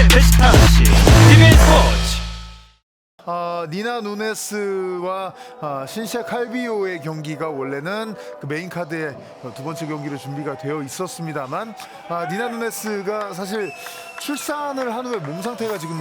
스포츠 아, 니나 누네스와 아, 신시아 칼비오의 경기가 원래는 그 메인 카드의 두 번째 경기로 준비가 되어 있었습니다만 아, 니나 누네스가 사실 출산을 한 후에 몸 상태가 지금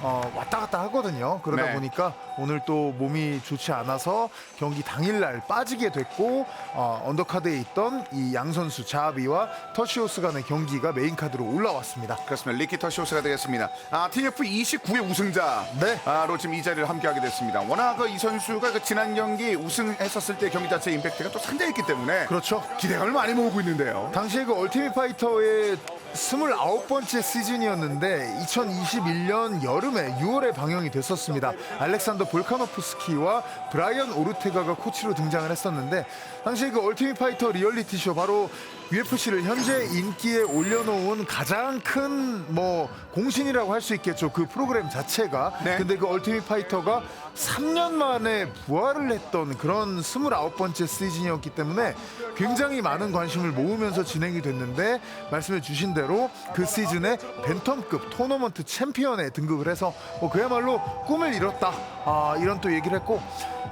어, 왔다 갔다 하거든요. 그러다 네. 보니까 오늘 또 몸이 좋지 않아서 경기 당일날 빠지게 됐고 어, 언더카드에 있던 이 양 선수 자비와 터시오스 간의 경기가 메인 카드로 올라왔습니다. 그렇습니다. 리키터 쇼스가 되겠습니다. 아, TF 29의 우승자로 네. 지금 이 자리를 함께하게 됐습니다. 워낙 그 이 선수가 그 지난 경기 우승했었을 때 경기 자체 임팩트가 또 상당히 있기 때문에 그렇죠. 기대감을 많이 모으고 있는데요. 당시에 그 얼티밋 파이터의 29번째 시즌 이었는데 2021년 여름에 6월에 방영이 됐었습니다. 알렉산더 볼카노프스키와 브라이언 오르테가가 코치로 등장을 했었는데 당시에 그 얼티밋 파이터 리얼리티 쇼 바로 UFC를 현재 인기에 올려놓은 가장 큰 뭐 공신이라고 할 수 있겠죠. 그 프로그램 자체가. 네. 근데 그 얼티밋 파이터가 3년 만에 부활을 했던 그런 29번째 시즌이었기 때문에 굉장히 많은 관심을 모으면서 진행이 됐는데 말씀해 주신 대로 그 시즌에 벤텀급 토너먼트 챔피언에 등극을 해서 뭐 그야말로 꿈을 이뤘다 아, 이런 또 얘기를 했고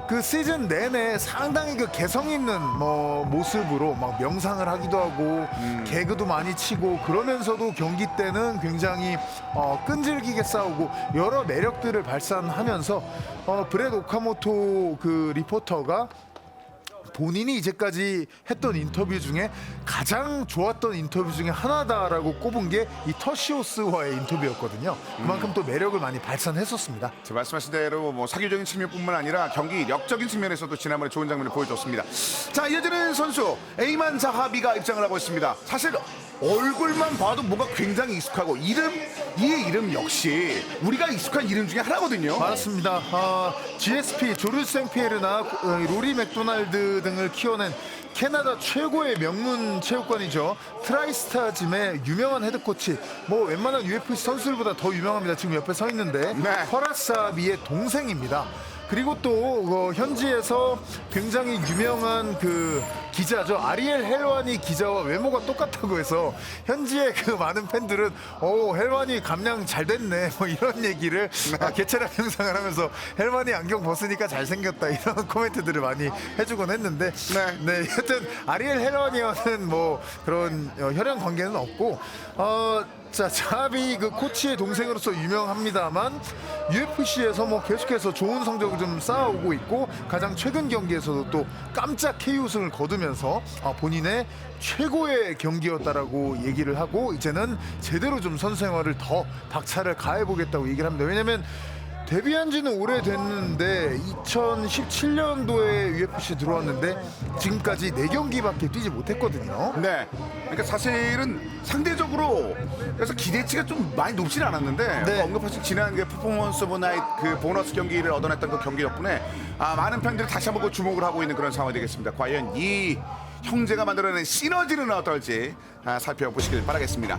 그 시즌 내내 상당히 그 개성 있는 뭐 모습으로 막 명상을 하기도 하고 개그도 많이 치고 그러면서도 경기 때는 굉장히 어, 끈질기게 싸우고 여러 매력들을 발산하면서 어, 브렛 오카모토 그 리포터가 본인이 이제까지 했던 인터뷰 중에 가장 좋았던 인터뷰 중에 하나다라고 꼽은 게 이 터시오스와의 인터뷰였거든요. 그만큼 또 매력을 많이 발산했었습니다. 제 말씀하신 대로 뭐 사교적인 측면뿐만 아니라 경기력적인 측면에서도 지난번에 좋은 장면을 보여줬습니다. 자 이어지는 선수 에이만 자하비가 입장을 하고 있습니다. 사실 얼굴만 봐도 뭔가 굉장히 익숙하고 이름 이의 이름 역시 우리가 익숙한 이름 중에 하나거든요. 맞습니다. 아, GSP 조르 생피에르나 어, 로리 맥도날드 등을 키워낸 캐나다 최고의 명문 체육관이죠. 트라이스타 짐의 유명한 헤드코치. 뭐 웬만한 UFC 선수들보다 더 유명합니다. 지금 옆에 서 있는데 네. 허라사비의 동생입니다. 그리고 또 어, 현지에서 굉장히 유명한 그 기자죠 아리엘 헬와니 기자와 외모가 똑같다고 해서 현지의 그 많은 팬들은 오 헬와니 감량 잘 됐네 뭐 이런 얘기를 아, 개체랑 영상을 하면서 헬와니 안경 벗으니까 잘 생겼다 이런 코멘트들을 많이 해주곤 했는데 네. 네 여튼 아리엘 헬와니와는 뭐 그런 어, 혈연 관계는 없고 어. 자, 자비 그 코치의 동생으로서 유명합니다만 UFC에서 뭐 계속해서 좋은 성적을 좀 쌓아오고 있고 가장 최근 경기에서도 또 깜짝 KO승을 거두면서 아, 본인의 최고의 경기였다라고 얘기를 하고 이제는 제대로 좀 선수 생활을 더 박차를 가해보겠다고 얘기를 합니다. 왜냐면 데뷔한 지는 오래됐는데 2017년도에 UFC 들어왔는데 지금까지 4경기밖에 뛰지 못했거든요. 네. 그러니까 사실은 상대적으로 그래서 기대치가 좀 많이 높진 않았는데 네. 뭐 언급하신 지난 그 퍼포먼스 오브 나이트 그 보너스 경기를 얻어냈던 그 경기 덕분에 아, 많은 팬들이 다시 한번 그 주목을 하고 있는 그런 상황이 되겠습니다. 과연 이 형제가 만들어낸 시너지는 어떨지 아, 살펴보시길 바라겠습니다.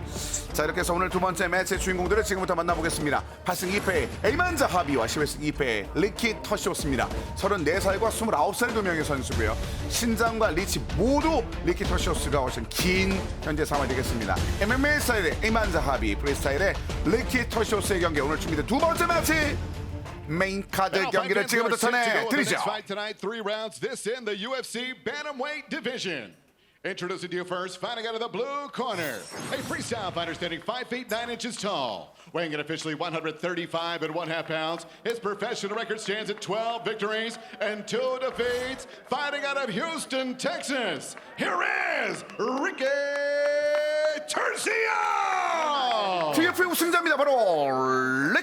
자 이렇게 해서 오늘 두 번째 매치의 주인공들을 지금부터 만나보겠습니다. 8승 2패의 에이만자 하비와 11승 2패의 리키 터시오스입니다. 34살과 29살 두 명의 선수고요. 신장과 리치 모두 리키 터시오스가 훨씬 긴 현재 상황이 되겠습니다. MMA 스타일의 에이만자 하비, 프리스타일의 리키 터시오스의 경기 오늘 준비된 두 번째 매치 메인 카드 Now, 경기를 fight fans, we are 지금부터 set to go with the 전해드리죠. next fight tonight, three rounds. This in the UFC Bantamweight division. Introducing to you first, fighting out of the blue corner, a freestyle fighter standing 5 feet 9 inches tall, weighing in officially 135 and one half pounds. His professional record stands at 12 victories and two defeats. Fighting out of Houston, Texas, here is Ricky Turcio! TF 우승자입니다. 바로 리키 And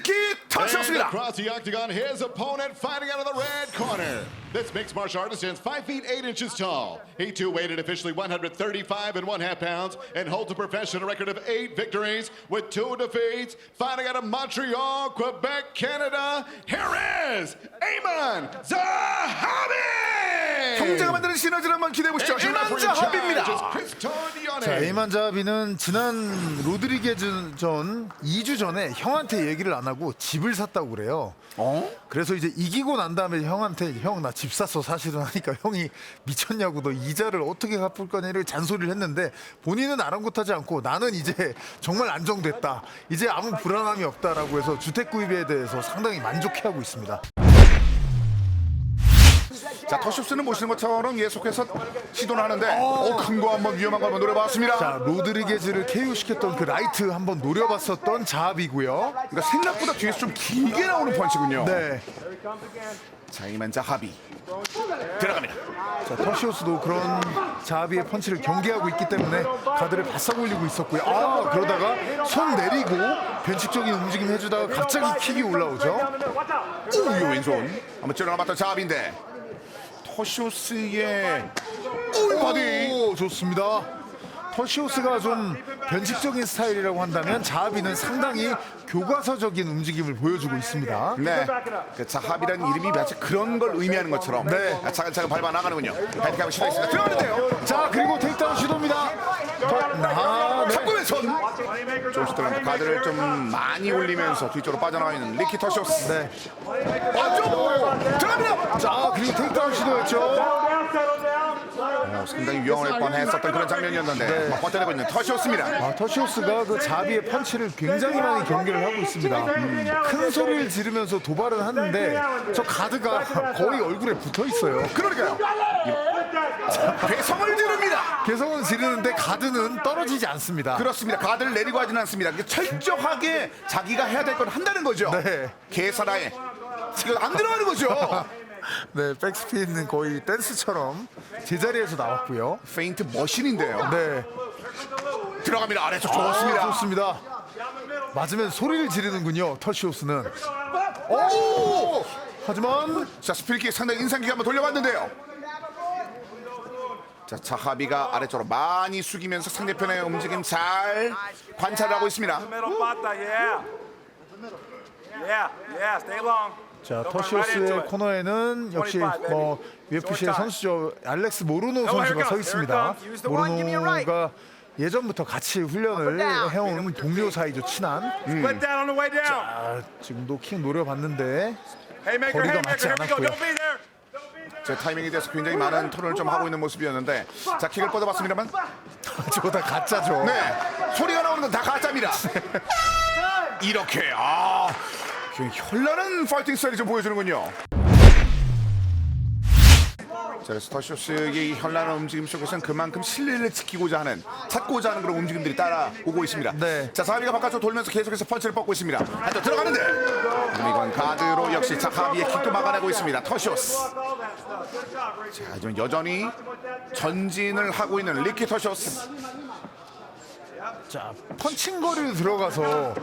터시오스입니다. across the octagon, his opponent fighting out of the red corner. This mixed martial artist stands 5 feet 8 inches tall. He too weighed in officially 135 and one half pounds and holds a professional record of eight victories with two defeats. Fighting out of Montreal, Quebec, Canada, here is Amon Zahabi! 형제가 만드는 시너지를 한번 기대해 보시죠. 이만자 합입니다. 자, 에이만자비는 지난 로드리게즈 전 2주 전에 형한테 얘기를 안 하고 집을 샀다고 그래요. 어? 그래서 이제 이기고 난 다음에 형한테 형 나 집 샀어 사실은 하니까 형이 미쳤냐고 너 이자를 어떻게 갚을 거냐 이렇게 잔소리를 했는데 본인은 아랑곳하지 않고 나는 이제 정말 안정됐다 이제 아무 불안함이 없다라고 해서 주택 구입에 대해서 상당히 만족해하고 있습니다. 자, 터쇼스는 보시는 것처럼 계속해서 시도를 하는데 어, 큰 거 한번 위험한 거 한번 노려봤습니다. 자 로드리게즈를 KO 시켰던 그 라이트 한번 노려봤었던 자합이고요. 그러니까 생각보다 뒤에서 좀 길게 나오는 펀치군요. 네. 자, 이만 자 합이 들어갑니다. 자, 터시오스도 그런 자비의 펀치를 경계하고 있기 때문에 가드를 바싹 올리고 있었고요. 아, 그러다가 손 내리고 변칙적인 움직임 해주다가 갑자기 킥이 올라오죠. 우유 왼손 한번 찔러나봤던 자합인데 터쇼스의 우 바디 오, 좋습니다. 터시오스가 좀 변칙적인 스타일이라고 한다면 자비는 상당히 교과서적인 움직임을 보여주고 있습니다. 네, 그 자합이라는 이름이 마치 그런 걸 의미하는 것처럼 네. 차근차근 밟아 나가는군요. 헤드캡을 시도했습니다. 들어가는데요. 자, 그리고 테이크다운 시도입니다. 터, 아, 네. 왼손. 조스 들어갑니다. 가드를 좀 많이 올리면서 뒤쪽으로 빠져나가 있는 리키 터쇼스. 네. 안쪽 들어갑니다. 자, 그리고 테이크다운 시도였죠. 어, 상당히 위험할 뻔했었던 그런 장면이었는데 막 버텨내고 있는 터쇼스입니다. 아, 터시오스가 그 자비의 펀치를 굉장히 많이 경계를 하고 있습니다. 음, 큰 소리를 지르면서 도발은 하는데 저 가드가 거의 얼굴에 붙어 있어요. 그러니까요. 배성을 지릅니다. 개성은 지르는데 가드는 떨어지지 않습니다. 그렇습니다. 가드를 내리고 하지는 않습니다. 이게 철저하게 자기가 해야 될 건 한다는 거죠. 네. 계산하에 지금 안 들어가는 거죠. 네, 백스핀은 거의 댄스처럼 제자리에서 나왔고요. 페인트 머신인데요. 네, 들어갑니다. 아래쪽 아, 좋습니다. 좋습니다. 맞으면 소리를 지르는군요. 터시오스는. 오! 하지만 자 스피릿킥 상당히 인상 깊게 한번 돌려봤는데요. 자 자하비가 아래쪽으로 많이 숙이면서 상대편의 움직임 잘 관찰하고 있습니다. Middle bata, yeah. Yeah, yeah, stay long. 자 터시오스의. 코너에는 역시 25, baby. 뭐 UFC의. 선수죠 알렉스 모르노 Oh, 선수가 서 있습니다. 모르노가 예전부터 같이 훈련을 해온 동료 사이죠 친한. Down. 아, 지금도 킥 노려봤는데 거리가 맞지 here we go. 않았고요. Don't be there. 제 타이밍에 대해서 굉장히 많은 토론을 좀 하고 있는 모습이었는데 자 킥을 뻗어봤습니다만 저거 다 가짜죠. 네 소리가 나오는 건 다 가짜입니다. 이렇게 아 현란한 파이팅 스타일이 좀 보여주는군요. 자, 이 현란한 움직임 속에서는 그만큼 신뢰를 지키고자 하는 찾고자 하는 그런 움직임들이 따라오고 있습니다. 네. 자 사비가 바깥으로 돌면서 계속해서 펀치를 뻗고 있습니다. 한쪽 들어가는데 이건 가드로 역시 자 하비의 킥도 막아내고 있습니다. 터쇼스. 자, 여전히 전진을 하고 있는 리키 터쇼스. 자 펀칭 거리로 들어가서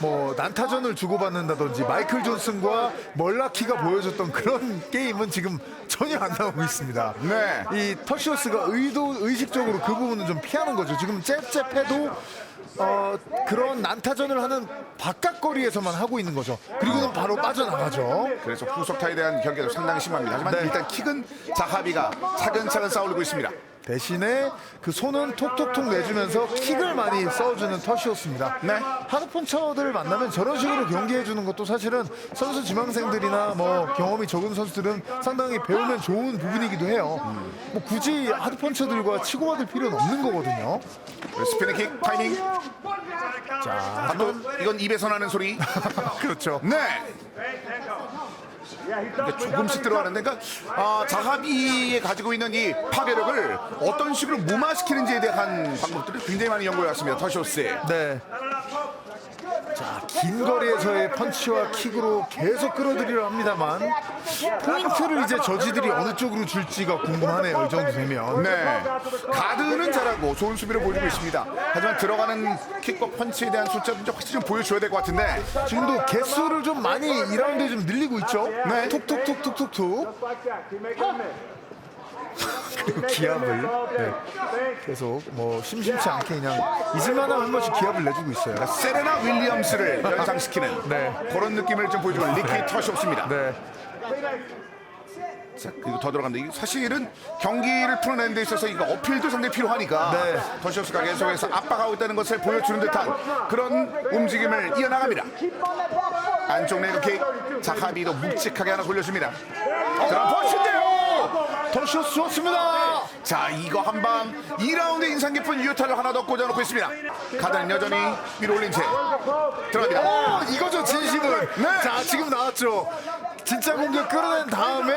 뭐 난타전을 주고받는다든지 마이클 존슨과 멀라키가 보여줬던 그런 게임은 지금 전혀 안 나오고 있습니다. 네. 이 터시오스가 의도 의식적으로 그 부분은 좀 피하는 거죠. 지금 잽잽해도 어, 그런 난타전을 하는 바깥 거리에서만 하고 있는 거죠. 그리고는 바로 빠져나가죠. 그래서 후속타에 대한 경계도 상당히 심합니다. 하지만 네. 일단 킥은 자하비가 차근차근 쌓아올리고 있습니다. 대신에 그 손은 톡톡톡 내주면서 킥을 많이 써주는 터시오스입니다. 네. 하드펀처들을 만나면 저런 식으로 경기해주는 것도 사실은 선수 지망생들이나 뭐 경험이 적은 선수들은 상당히 배우면 좋은 부분이기도 해요. 뭐 굳이 하드펀처들과 치고받을 필요는 없는 거거든요. 스피닝 킥 타이밍. 자, 바로 이건 입에서 나는 소리. 그렇죠. 네. 이게 조금씩 들어가는데, 그러니까 아, 자하비에 가지고 있는 이 파괴력을 어떤 식으로 무마시키는지에 대한 방법들을 굉장히 많이 연구해 왔습니다. 터쇼스에. 네. 자, 긴 거리에서의 펀치와 킥으로 계속 끌어들이려 합니다만 포인트를 이제 저지들이 어느 쪽으로 줄지가 궁금하네요. 이 정도 되면. 네. 가드는 잘하고 좋은 수비를 보여주고 있습니다. 하지만 들어가는 킥과 펀치에 대한 숫자도 좀 확실히 좀 보여줘야 될 것 같은데. 지금도 개수를 좀 많이 2라운드에 좀 늘리고 있죠. 네. 톡톡톡톡톡톡. 그리고 기합을 네. 계속 뭐 심심치 않게 그냥 있을만하면 한 번씩 기합을 내주고 있어요. 세레나 윌리엄스를 연상시키는 네. 그런 느낌을 좀 보여주는 리키 터쇼스입니다. 네. 자, 그리고 더 들어간다. 이게 사실은 경기를 풀어내는 데 있어서 이거 어필도 상당히 필요하니까 네. 더시오스가 계속해서 압박하고 있다는 것을 보여주는 듯한 그런 움직임을 이어나갑니다. 안쪽 레그킥 자하비도 묵직하게 하나 돌려줍니다. 그런 퍼시인데요. 터시오스 좋습니다. 자 이거 한 방 2라운드 인상 깊은 유타를 하나 더 꽂아놓고 있습니다. 가드는 여전히 위로 올린 채 들어갑니다. 오, 이거죠 진심은. 네. 자 지금 나왔죠. 진짜 공격 끌어낸 다음에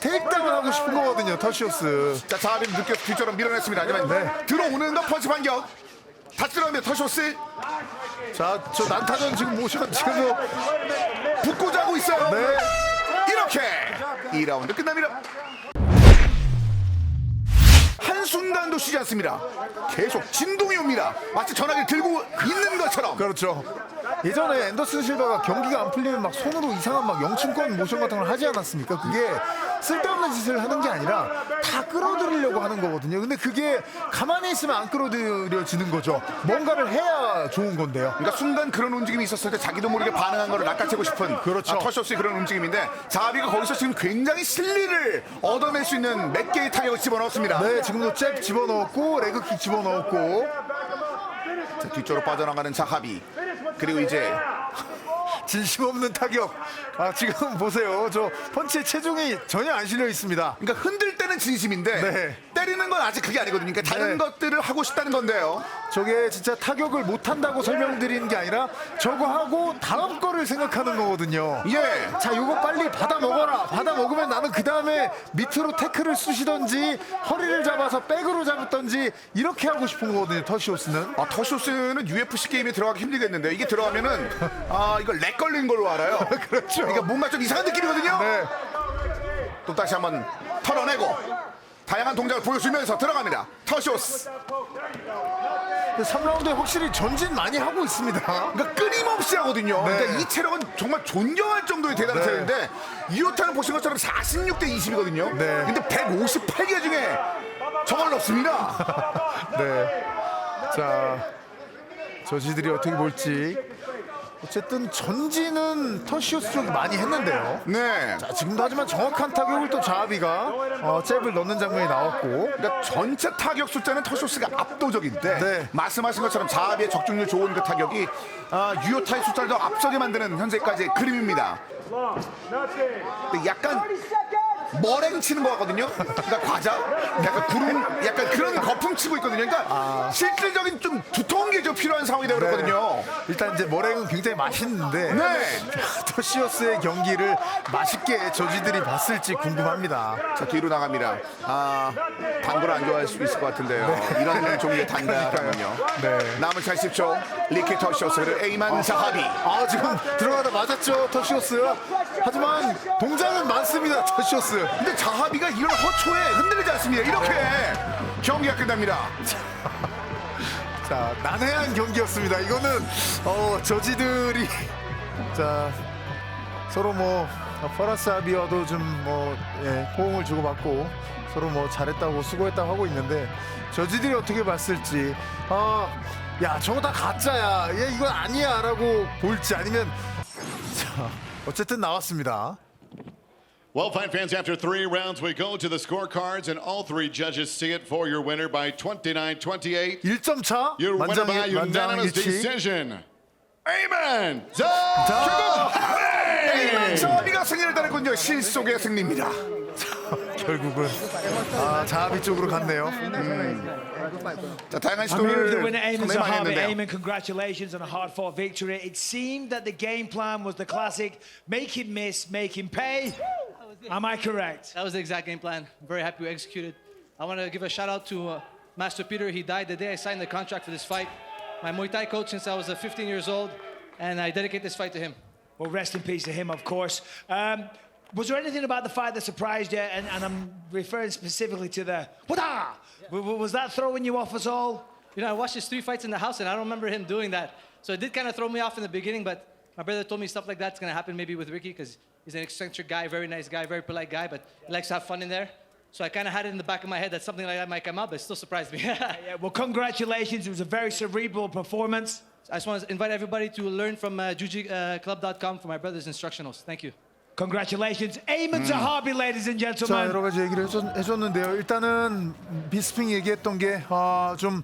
테이크다운 하고 싶은 거거든요. 터시오스. 자 자하비는 늦게 뒤쪽으로 밀어냈습니다. 하지만 네. 들어오는 거 펀치 반격. 다시 들어갑니다. 터쇼스 자 저 난타전 지금 모션 지금 붙고 자고 있어요. 네. 이렇게 2라운드 끝납니다. 한순간도 쉬지 않습니다. 계속 진동이 옵니다. 마치 전화기를 들고 있는 것처럼. 그렇죠. 예전에 앤더슨 실바가 경기가 안 풀리면 막 손으로 이상한 막 영춘권 모션 같은 걸 하지 않았습니까? 그게 쓸데없는 짓을 하는 게 아니라 다 끌어들이려고 하는 거거든요. 근데 그게 가만히 있으면 안 끌어들여지는 거죠. 뭔가를 해야 좋은 건데요. 그러니까 순간 그런 움직임이 있었을 때 자기도 모르게 반응한 거를 낚아채고 싶은 그렇죠. 아, 터쇼스의 그런 움직임인데 자비가 거기서 지금 굉장히 실리를 얻어낼 수 있는 몇 개의 타격을 집어넣었습니다. 네, 지금도 잽 집어넣었고 레그킥 집어넣었고 자, 뒤쪽으로 빠져나가는 자하비 그리고 이제 진심 없는 타격. 아 지금 보세요. 저 펀치에 체중이 전혀 안 실려 있습니다. 그러니까 흔들 때는 진심인데 네. 때리는 건 아직 그게 아니거든요. 그러니까 다른 네. 것들을 하고 싶다는 건데요. 저게 진짜 타격을 못 한다고 설명드리는 게 아니라 저거 하고 다음 거를 생각하는 거거든요. 예. 자, 요거 빨리 받아 먹어라. 받아 먹으면 나는 그 다음에 밑으로 태클을 쑤시던지 허리를 잡아서 백으로 잡았던지 이렇게 하고 싶은 거거든요. 터시오스는. 아, 터쇼스는 UFC 게임에 들어가기 힘들겠는데 이게 들어가면은 아 이거 렉 걸린 걸로 알아요. 그렇죠. 그러니까 뭔가 좀 이상한 느낌이거든요. 네. 또 다시 한번 털어내고 다양한 동작을 보여주면서 들어갑니다. 터쇼스. 3라운드에 확실히 전진 많이 하고 있습니다. 그러니까 끊임없이 하거든요. 네. 그러니까 이 체력은 정말 존경할 정도의 대단한 네. 체력인데 이호타는 보신 것처럼 46대 20이거든요. 네. 근데 158개 중에 저걸 넣습니다. 네. 자, 저지들이 어떻게 볼지. 어쨌든 전진은 터시오스 쪽이 많이 했는데요. 네. 자, 지금도 하지만 정확한 타격을 또 자하비가 어, 잽을 넣는 장면이 나왔고 그러니까 전체 타격 숫자는 터쇼스가 압도적인데 네. 말씀하신 것처럼 자합의 적중률 좋은 그 타격이 아, 유효타의 숫자를 더 앞서게 만드는 현재까지의 그림입니다. 근데 약간 머랭 치는 거 같거든요. 그러니까 과자, 약간 구름, 약간 그런 거품 치고 있거든요. 그러니까 실질적인 좀 두터운 게 좀 필요한 상황이 되어 그렇거든요. 일단 이제 머랭은 굉장히 맛있는데 네. 터시오스의 경기를 맛있게 저지들이 봤을지 궁금합니다. 자 뒤로 나갑니다. 아 당구를 안 좋아할 수 있을 것 같은데요. 이런 종류의 단가라면요. 네. 남은 40초 리키 그리고 에이만 자하비. 아 지금 들어가다 맞았죠 터시오스. 하지만 동작은 많습니다 터시오스. 근데 자하비가 이런 허초에 흔들리지 않습니다. 이렇게 경기가 끝납니다. 자 난해한 경기였습니다. 이거는 어 저지들이 자 서로 뭐 퍼라스 아비와도 좀뭐 예, 호응을 주고받고 서로 뭐 잘했다고 수고했다고 하고 있는데 저지들이 어떻게 봤을지 아 야 저거 다 가짜야 얘 이건 아니야라고 볼지 아니면 자 어쨌든 나왔습니다. Well, fine fans, after three rounds, we go to the scorecards, and all three judges see it for your winner by 29 28. 1점 차 Your winner by 만장 unanimous 일치. decision. Amen! 자 에이만 자하비가 승리를 따냈군요. 실속의 승리입니다. 결국은 아 자하비 쪽으로 갔네요. 자 다양한 I'm here with the 시도를 winner, Eamon 상당히 많이 Zahavi. 했는데요. Eamon, congratulations on a hard-fought victory. It seemed that the game plan was the classic: make him miss, make him pay. Am I correct? That was the exact game plan. I'm very happy we executed. I want to give a shout out to uh, Master Peter. He died the day I signed the contract for this fight. My Muay Thai coach since I was uh, 15 years old, and I dedicate this fight to him. Well, rest in peace to him, of course. Um, was there anything about the fight that surprised you? And, and I'm referring specifically to the Wada! W- w- Was that throwing you off at all? You know, I watched his three fights in the house, and I don't remember him doing that. So it did kind of throw me off in the beginning, but my brother told me stuff like that's going to happen maybe with Ricky because he's an eccentric guy, very nice guy, very polite guy, but he likes to have fun in there. So I kind of had it in the back of my head that something like that might come up, but it still surprised me. Yeah, well, congratulations. It was a very cerebral performance. I just want to invite everybody to learn from uh, jujiclub.com for my brother's instructionals. Thank you. Congratulations, Eamon Zahabi, ladies and 자 gentlemen. 여러 가지 얘기를 해줬, 해줬는데요. 일단은 비스핑 얘기했던 게 좀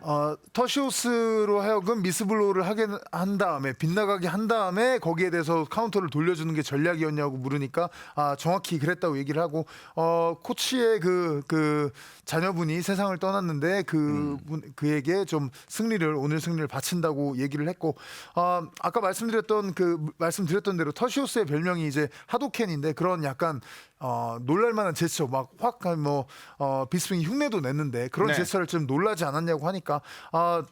어, 터시오스로 하여금 미스블로우를 하게 한 다음에 빗나가게 한 다음에 거기에 대해서 카운터를 돌려주는 게 전략이었냐고 물으니까 아, 정확히 그랬다고 얘기를 하고 어, 코치의 그, 그 자녀분이 세상을 떠났는데 그 분, 그에게 좀 승리를 오늘 승리를 바친다고 얘기를 했고 어, 아까 말씀드렸던 그 말씀드렸던 대로 터시오스의 별명이 이제 하도켄인데 그런 약간 어, 놀랄만한 제스처 막확뭐 어, 비스윙 흉내도 냈는데 그런 네. 제스처를 좀 놀라지 않았냐고 하니까 아,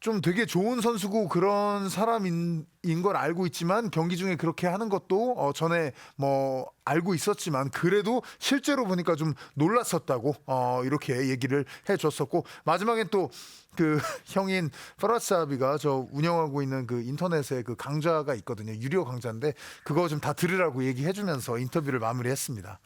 좀 되게 좋은 선수고 그런 사람인 인걸 알고 있지만 경기 중에 그렇게 하는 것도 어, 전에 뭐 알고 있었지만 그래도 실제로 보니까 좀 놀랐었다고 어, 이렇게 얘기를 해줬었고 마지막엔 또 그 형인 파라사비가 저 운영하고 있는 그 인터넷에 그 강좌가 있거든요 유료 강좌인데 그거 좀 다 들으라고 얘기해주면서 인터뷰를 마무리했습니다.